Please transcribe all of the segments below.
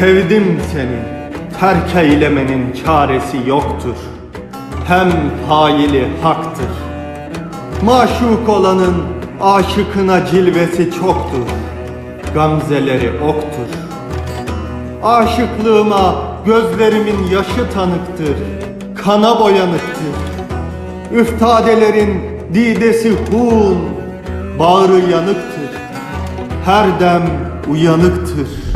Sevdim seni, terk eylemenin çaresi yoktur. Hem faili haktır. Maşuk olanın aşıkına cilvesi çoktur. Gamzeleri oktur. Aşıklığıma gözlerimin yaşı tanıktır. Kana boyanıktır. Üftadelerin didesi hun, bağrı yanıktır. Her dem uyanıktır.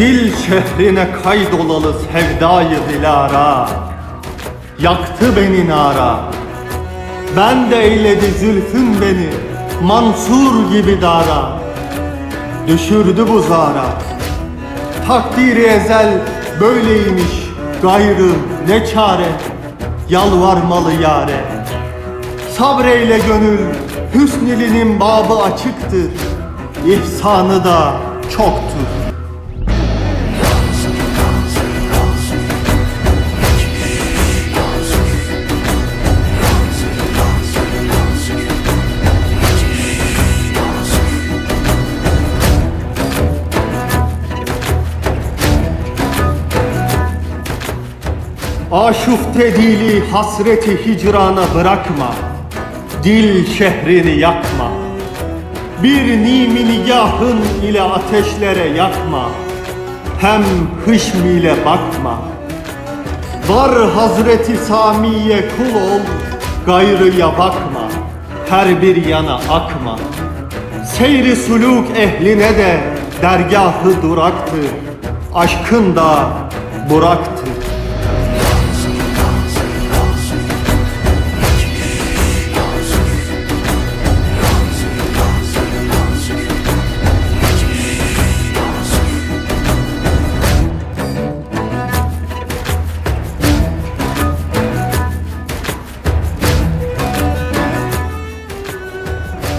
Dil şehrine kaydolalı sevdayı dilara. Yaktı beni nara. Ben de eyledi zülfün beni Mansur gibi dara. Düşürdü bu zara. Takdiri ezel böyleymiş Gayrı ne çare? Yalvarmalı yare. Sabreyle gönül Hüsnilinin babı açıktır. İhsanı da çoktur Aşufte dili hasreti hicrana bırakma. Dil şehrini yakma. Bir nimi nigahın ile ateşlere yakma. Hem hışm ile bakma. Var Hazreti Sami'ye kul ol Gayrıya bakma. Her bir yana akma. Seyri suluk ehline de dergahı duraktır. Aşkın da buraktır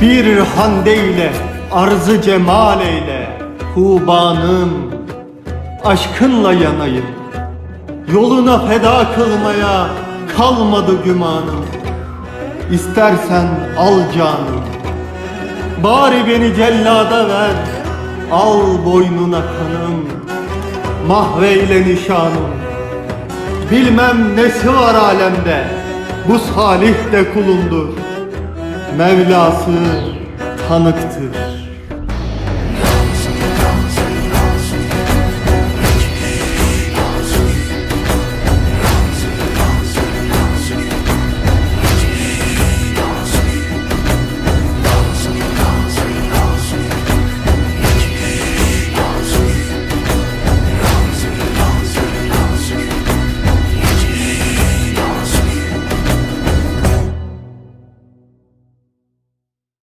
Bir hande ile arzı cemal eyle. Kubanım Aşkınla yanayım. Yoluna feda kılmaya kalmadı gümanım. İstersen al canım. Bari beni cellada ver Al boynuna kanım. Mahveyle nişanım. Bilmem nesi var alemde Bu salih de kulundur Mevlası tanıktır